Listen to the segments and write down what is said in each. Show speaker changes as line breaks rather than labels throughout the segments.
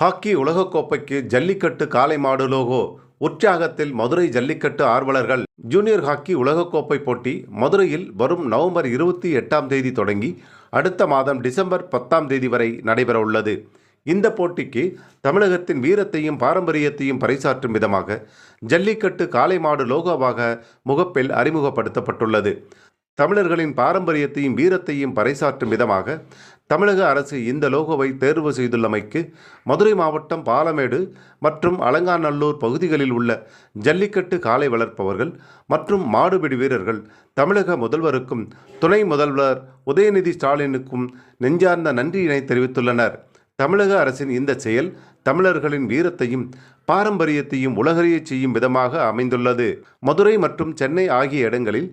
Hockey உலகக்கோப்பைக்கு jallikattu காளை மாடு logo. உற்சாகத்தில் மதுரை ஜல்லிக்கட்டு ஆர்வலர்கள். ஜூனியர் ஹாக்கி உலகக்கோப்பை போட்டி மதுரையில் வரும் நவம்பர் இருபத்தி எட்டாம் தேதி தொடங்கி அடுத்த மாதம் டிசம்பர் பத்தாம் தேதி வரை நடைபெறவுள்ளது இந்த போட்டிக்கு தமிழகத்தின் வீரத்தையும் பாரம்பரியத்தையும் பறைசாற்றும் விதமாக ஜல்லிக்கட்டு காலை மாடு லோகோவாக முகப்பில் அறிமுகப்படுத்தப்பட்டுள்ளது. தமிழர்களின் பாரம்பரியத்தையும் வீரத்தையும் பறைசாற்றும் விதமாக தமிழக அரசு இந்த லோகோவை தேர்வு செய்துள்ளமைக்கு மதுரை மாவட்டம் பாலமேடு மற்றும் அலங்காநல்லூர் பகுதிகளில் உள்ள ஜல்லிக்கட்டு காளை வளர்ப்பவர்கள் மற்றும் மாடுபிடி வீரர்கள் தமிழக முதல்வருக்கும் துணை முதல்வர் உதயநிதி ஸ்டாலினுக்கும் நெஞ்சார்ந்த நன்றியினை தெரிவித்துள்ளனர். தமிழக அரசின் இந்த செயல் தமிழர்களின் வீரத்தையும் பாரம்பரியத்தையும் உலகறியச் செய்யும் விதமாக அமைந்துள்ளது. மதுரை மற்றும் சென்னை ஆகிய இடங்களில்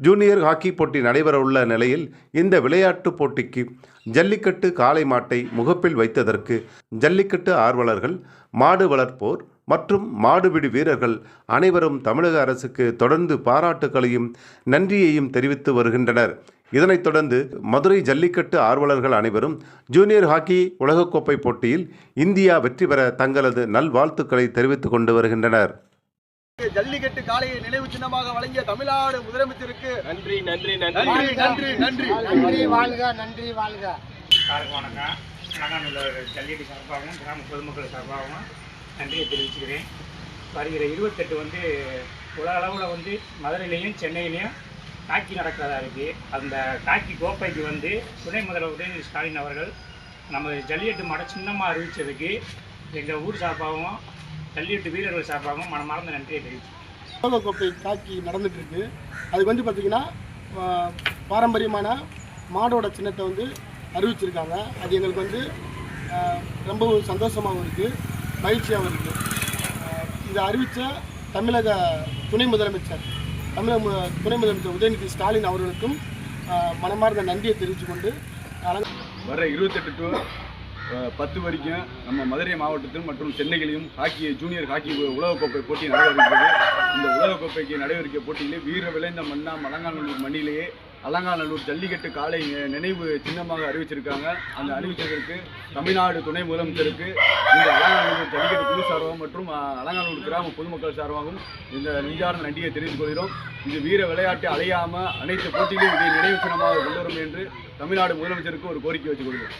ஜூனியர் ஹாக்கி போட்டி நடைபெறவுள்ள நிலையில் இந்த விளையாட்டுப் போட்டிக்கு ஜல்லிக்கட்டு காளை மாட்டை முகப்பில் வைத்ததற்கு ஜல்லிக்கட்டு ஆர்வலர்கள் மாடு வளர்ப்போர் மற்றும் மாடுபிடி வீரர்கள் அனைவரும் தமிழக அரசுக்கு தொடர்ந்து பாராட்டுக்களையும் நன்றியையும் தெரிவித்து வருகின்றனர். இதனைத் தொடர்ந்து மதுரை ஜல்லிக்கட்டு ஆர்வலர்கள் அனைவரும் ஜூனியர் ஹாக்கி உலகக்கோப்பை போட்டியில் இந்தியா வெற்றி பெற தங்களது நல்வாழ்த்துக்களை தெரிவித்துக் கொண்டு வருகின்றனர்.
ஜல்லிக்கட்டு காளையை நினைவு சின்னமாக வழங்கிய தமிழ்நாடு முதலமைச்சருக்கு
நன்றி நன்றி நன்றி.
நன்றி நன்றி நன்றி.
நன்றி வாழ்க நன்றி வாழ்க.
எல்லாருக்கும் வணக்கம் அலங்காநல்லூர் ஜல்லிக்கட்டு சார்பாகவும் கிராம பொதுமக்கள் சார்பாகவும் நன்றியை தெரிவிச்சுக்கிறேன். வருகிற இருபத்தெட்டு வந்து உலக அளவில் வந்து மதுரையிலையும் சென்னையிலையும் காக்கி நடக்கிறதா இருக்குது அந்த காக்கி கோப்பைக்கு வந்து துணை முதல்வர் உதயநிதி ஸ்டாலின் அவர்கள் நம்ம ஜல்லிக்கட்டு மாடை சின்னமாக அறிவித்ததுக்கு எங்கள் ஊர் சார்பாகவும் ஜல்லிக்கட்டு வீரர்கள் சார்பாகவும் மனமார்ந்த நன்றியை தெரிவிச்சுக்கிறேன்.
உலகக்கோப்பை காக்கி நடந்துட்டு இருக்கு அதுக்கு வந்து பார்த்தீங்கன்னா பாரம்பரியமான மாடோட சின்னத்தை வந்து அறிவிச்சிருக்காங்க. அது எங்களுக்கு வந்து ரொம்பவும் சந்தோஷமாகவும் இருக்குது மகிழ்ச்சியாகவும் இருக்குது இதை அறிவித்த தமிழக துணை முதலமைச்சர் தமிழக மு- துணை முதலமைச்சர் உதயநிதி ஸ்டாலின் அவர்களுக்கும் மனமார்ந்த நன்றியை தெரிவித்துக்கொண்டு
வர இருபத்தெட்டு டு பத்து வரைக்கும் நம்ம மதுரை மாவட்டத்தில் மற்றும் சென்னையிலும் ஹாக்கி ஜூனியர் ஹாக்கி உலகக்கோப்பை போட்டி நடைபெறுகிறது. இந்த உலகக்கோப்பைக்கு நடைபெறுகிற போட்டியிலே வீர விளைந்த மண்ணா அலங்காநல்லூர் மண்ணிலேயே அலங்காநல்லூர் ஜல்லிக்கட்டு காலை நினைவு சின்னமாக அறிவிச்சிருக்காங்க. அந்த அறிவிச்சதற்கு தமிழ்நாடு துணை முதலமைச்சருக்கு இந்த அலங்காநல்லூர் ஜல்லிக்கட்டு குழு சார்பாகவும் மற்றும் அலங்காநல்லூர் கிராம பொதுமக்கள் சார்பாகவும் இந்த நெஞ்சார்ந்த நன்றியை தெரிவித்துக் கொள்கிறோம் இது வீர விளையாட்டு அலையாமல் அனைத்து போட்டியிலும் இதை நினைவு சின்னமாக கொண்டு வரும் என்று தமிழ்நாடு முதலமைச்சருக்கு ஒரு கோரிக்கை வச்சுக் கொள்கிறோம்.